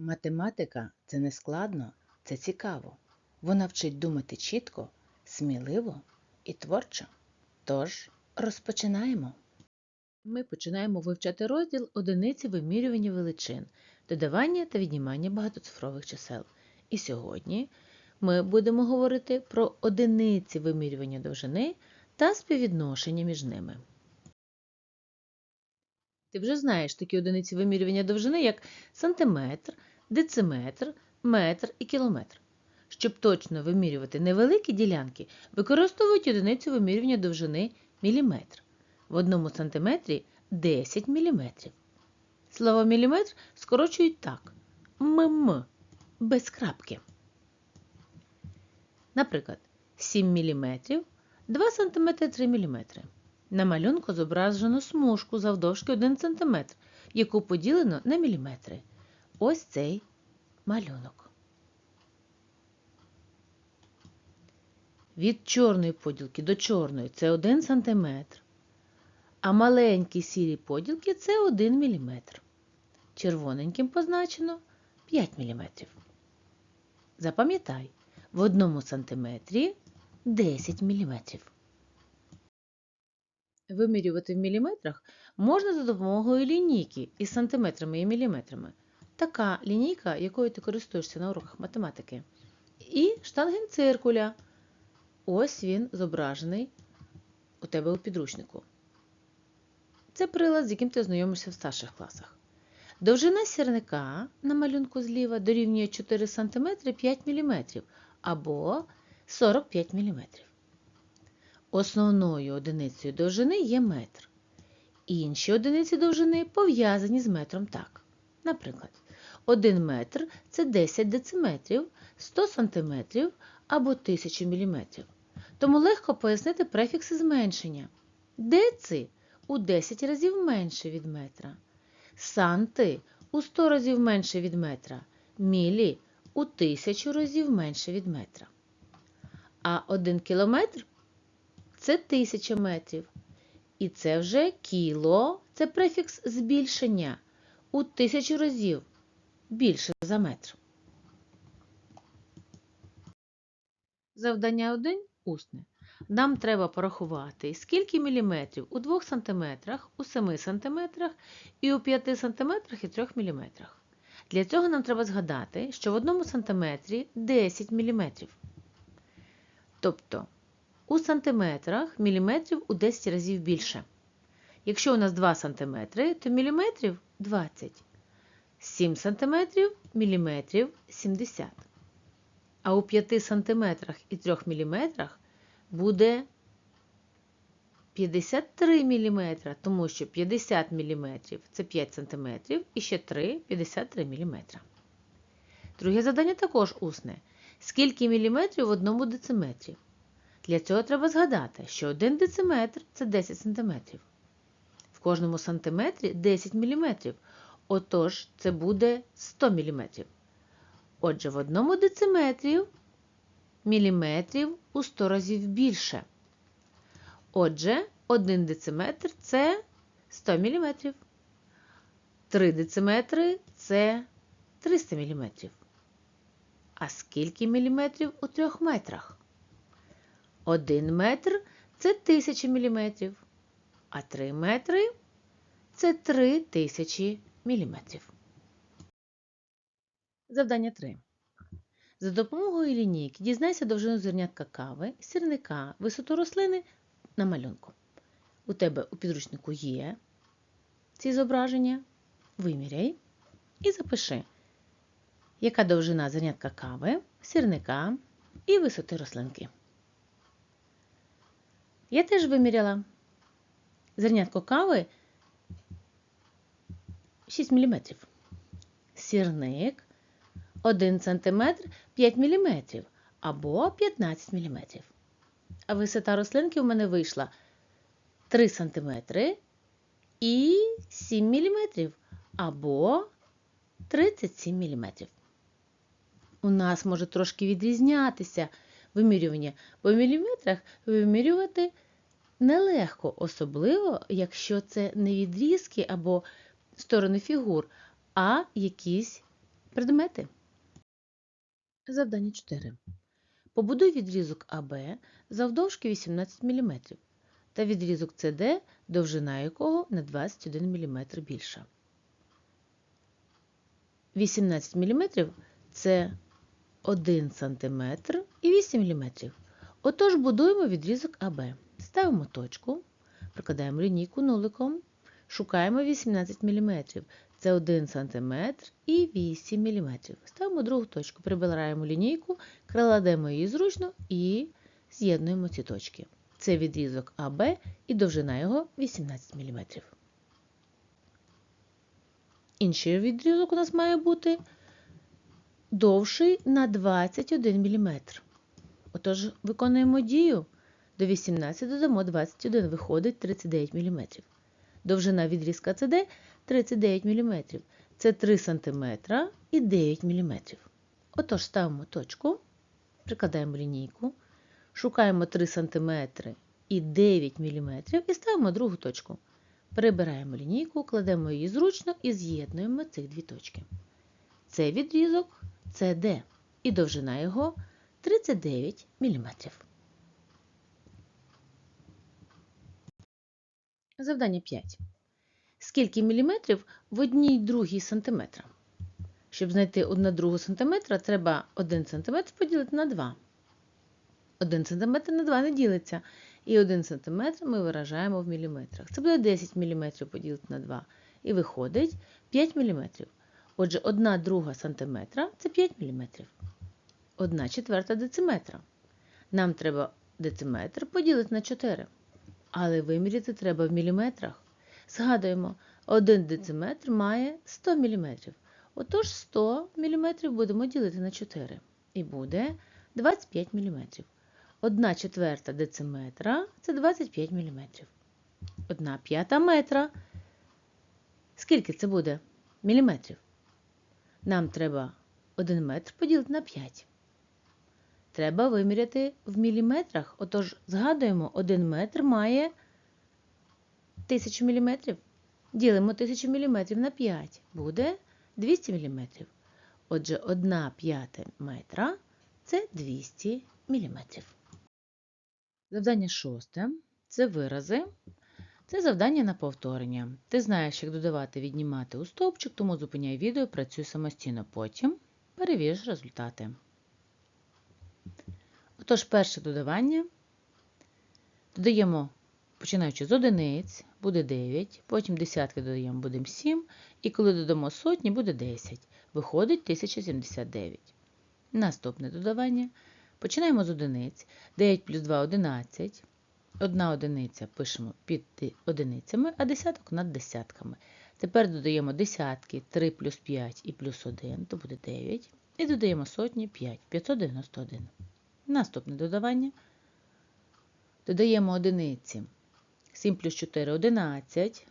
Математика це не складно, це цікаво. Вона вчить думати чітко, сміливо і творчо. Тож розпочинаємо. Ми починаємо вивчати розділ одиниці вимірювання величин, додавання та віднімання багатоцифрових чисел. І сьогодні ми будемо говорити про одиниці вимірювання довжини та співвідношення між ними. Ти вже знаєш такі одиниці вимірювання довжини, як сантиметр, дециметр, метр і кілометр. Щоб точно вимірювати невеликі ділянки, використовують одиницю вимірювання довжини міліметр. В одному сантиметрі 10 міліметрів. Слово міліметр скорочують так ММ без крапки. Наприклад, 7 мм, 2 см 3 мм. На малюнку зображено смужку завдовжки 1 см, яку поділено на міліметри. Ось цей малюнок. Від чорної поділки до чорної це 1 см, а маленькі сірі поділки це 1 мм. Червоненьким позначено 5 мм. Запам'ятай, в одному сантиметрі 10 мм. Вимірювати в міліметрах можна за допомогою лінійки із сантиметрами і міліметрами. Така лінійка, якою ти користуєшся на уроках математики. І штангенциркуля. Ось він зображений у тебе у підручнику. Це прилад, з яким ти ознайомишся в старших класах. Довжина сірника на малюнку зліва дорівнює 4 см 5 мм або 45 мм. Основною одиницею довжини є метр. Інші одиниці довжини пов'язані з метром так. Наприклад, 1 метр це 10 дециметрів, 100 сантиметрів або 1000 мм. Тому легко пояснити префікси зменшення. Деци у 10 разів менше від метра. Санти у 100 разів менше від метра. Мілі у 1000 разів менше від метра. А 1 кілометр це 1000 метрів. І це вже кіло, це префікс збільшення у 1000 разів більше за метр. Завдання 1 усне. Нам треба порахувати, скільки міліметрів у 2 см, у 7 см і у 5 см і 3 мм. Для цього нам треба згадати, що в 1 см 10 мм. Тобто у сантиметрах міліметрів у 10 разів більше. Якщо у нас 2 см, то міліметрів 20. 7 см міліметрів 70. А у 5 см і 3 мм буде 53 мм, тому що 50 мм це 5 см і ще 3 53 мм. Друге завдання також усне. Скільки міліметрів в одному дециметрі? Для цього треба згадати, що 1 дециметр це 10 см. В кожному сантиметрі 10 мм. Отож, це буде 100 мм. Отже, в одному дециметрі міліметрів у 100 разів більше. Отже, 1 дециметр це 100 мм. 3 дециметри це 300 мм. А скільки міліметрів у 3 метрах? 1 метр це 1000 мм, а 3 метри це 3000 мм. Завдання 3. За допомогою лінійки дізнайся довжину зернятка кави, сірника, висоту рослини на малюнку. У тебе у підручнику є ці зображення. Виміряй і запиши, яка довжина зернятка кави, сірника і висоти рослинки. Я теж виміряла зернятко кави 6 мм. Сірник 1 см 5 мм або 15 мм. А висота рослинки у мене вийшла 3 см і 7 мм або 37 мм. У нас може трошки відрізнятися вимірювання, бо в міліметрах вимірювати нелегко, особливо, якщо це не відрізки або сторони фігур, а якісь предмети. Завдання 4. Побудуй відрізок АБ завдовжки 18 мм та відрізок СД, довжина якого на 21 мм більша. 18 мм це 1 см і 8 мм. Отож будуємо відрізок АБ. Ставимо точку, прикладаємо лінійку нуликом, шукаємо 18 мм. Це 1 см і 8 мм. Ставимо другу точку, прибираємо лінійку, кладемо її зручно і з'єднуємо ці точки. Це відрізок АБ і довжина його 18 мм. Інший відрізок у нас має бути довший на 21 мм. Отож, виконуємо дію. До 18 додамо 21, виходить 39 мм. Довжина відрізка СД 39 мм. Це 3 см і 9 мм. Отож, ставимо точку, прикладаємо лінійку, шукаємо 3 см і 9 мм і ставимо другу точку. Прибираємо лінійку, кладемо її зручно і з'єднуємо цих дві точки. Це відрізок CD і довжина його 39 мм. Завдання 5. Скільки міліметрів в одній другій сантиметра? Щоб знайти 1 другу сантиметра, треба 1 см поділити на 2. 1 см на 2 не ділиться. І 1 см ми виражаємо в міліметрах. Це буде 10 мм поділити на 2. І виходить 5 мм. Отже, 1 друга сантиметра це 5 мм. 1 четверта дециметра. Нам треба дециметр поділити на 4. Але виміряти треба в міліметрах. Згадуємо, 1 дециметр має 100 мм. Отож 100 мм будемо ділити на 4. І буде 25 мм. 1 четверта дециметра це 25 мм. 1 п'ята метра. Скільки це буде міліметрів? Нам треба 1 метр поділити на 5. Треба виміряти в міліметрах. Отож, згадуємо, 1 метр має 1000 мм. Ділимо 1000 мм на 5. Буде 200 мм. Отже, 1 п'ята метра це 200 мм. Завдання шосте це вирази. Це завдання на повторення. Ти знаєш, як додавати, віднімати у стовпчик, тому зупиняй відео, працюй самостійно. Потім перевіриш результати. Отож, перше додавання. Додаємо, починаючи з одиниць, буде 9, потім десятки додаємо, буде 7, і коли додамо сотні, буде 10. Виходить 1079. Наступне додавання. Починаємо з одиниць. 9 плюс 2 – 11. Одна одиниця пишемо під одиницями, а десяток над десятками. Тепер додаємо десятки, 3 плюс 5 і плюс 1, то буде 9. І додаємо сотні 5, 591. Наступне додавання. Додаємо одиниці. 7 плюс 4 – 11.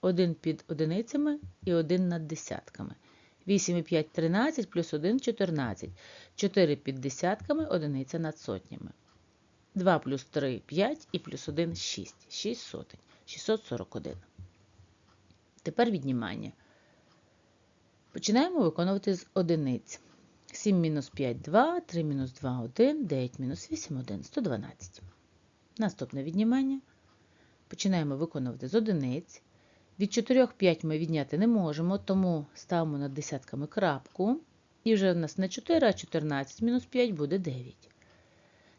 1 під одиницями і 1 над десятками. 8 і 5 – 13, плюс 1 – 14. 4 під десятками, одиниця над сотнями. 2 плюс 3 – 5 і плюс 1 – 6. 6 сотень. 641. Тепер віднімання. Починаємо виконувати з одиниць. 7 мінус 5 – 2, 3 мінус 2 – 1, 9 мінус 8 – 1, 112. Наступне віднімання. Починаємо виконувати з одиниць. Від 4 5 ми відняти не можемо, тому ставимо над десятками крапку. І вже в нас не 4, а 14 мінус 5 буде 9.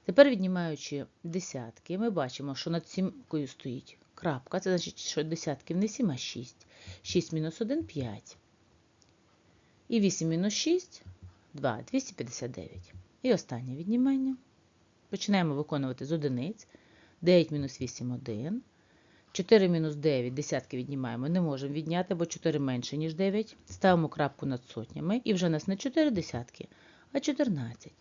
Тепер, віднімаючи десятки, ми бачимо, що над сімкою стоїть крапка. Це значить, що десятків не 7, а 6. 6 мінус 1 – 5. І 8 мінус 6 – 2, 259. І останнє віднімання. Починаємо виконувати з одиниць. 9 мінус 8 – 1. 4 мінус 9, десятки віднімаємо, не можемо відняти, бо 4 менше, ніж 9. Ставимо крапку над сотнями, і вже у нас не 4 десятки, а 14.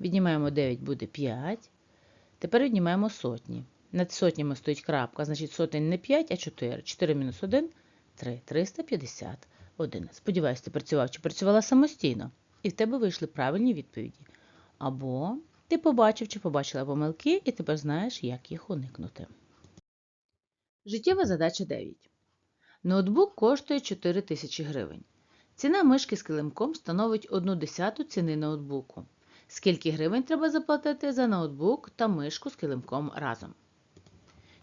Віднімаємо 9, буде 5. Тепер віднімаємо сотні. Над сотнями стоїть крапка, значить сотень не 5, а 4. 4 мінус 1 – 3. 351. Сподіваюся, ти працював чи працювала самостійно. І в тебе вийшли правильні відповіді. Або ти побачив чи побачила помилки, і тепер знаєш, як їх уникнути. Життєва задача 9. Ноутбук коштує 4 тисячі гривень. Ціна мишки з килимком становить 1 десяту ціни ноутбуку. Скільки гривень треба заплатити за ноутбук та мишку з килимком разом?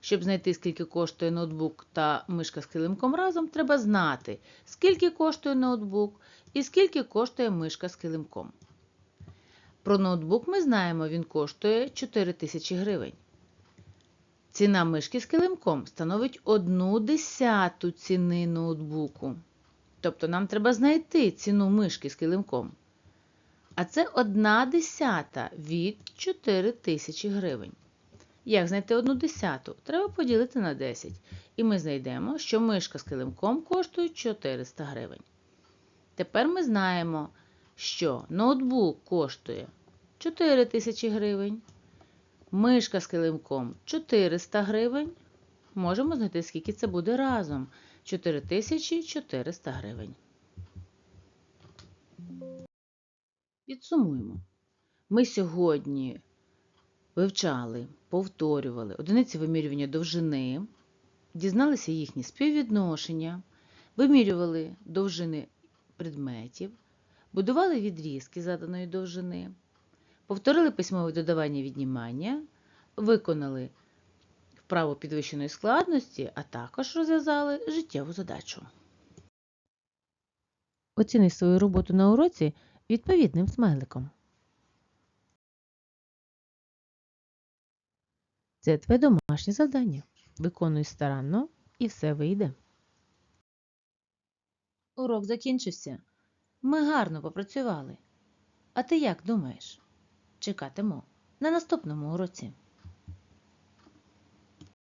Щоб знайти, скільки коштує ноутбук та мишка з килимком разом, треба знати, скільки коштує ноутбук і скільки коштує мишка з килимком. Про ноутбук ми знаємо, він коштує 4 тисячі гривень. Ціна мишки з килимком становить 1 десяту ціни ноутбуку. Тобто нам треба знайти ціну мишки з килимком. А це 1 десята від 4 тисячі гривень. Як знайти 1 десяту? Треба поділити на 10. І ми знайдемо, що мишка з килимком коштує 400 гривень. Тепер ми знаємо, що ноутбук коштує 4 тисячі гривень, мишка з килимком 400 гривень. Можемо знайти, скільки це буде разом. 4400 гривень. Підсумуємо. Ми сьогодні вивчали, повторювали. Одиниці вимірювання довжини, дізналися їхні співвідношення, вимірювали довжини предметів, будували відрізки заданої довжини, повторили письмове додавання віднімання, виконали вправу підвищеної складності, а також розв'язали життєву задачу. Оціни свою роботу на уроці відповідним смайликом. Це твоє домашнє завдання. Виконуй старанно і все вийде. Урок закінчився. Ми гарно попрацювали. А ти як думаєш? Чекатимо на наступному уроці.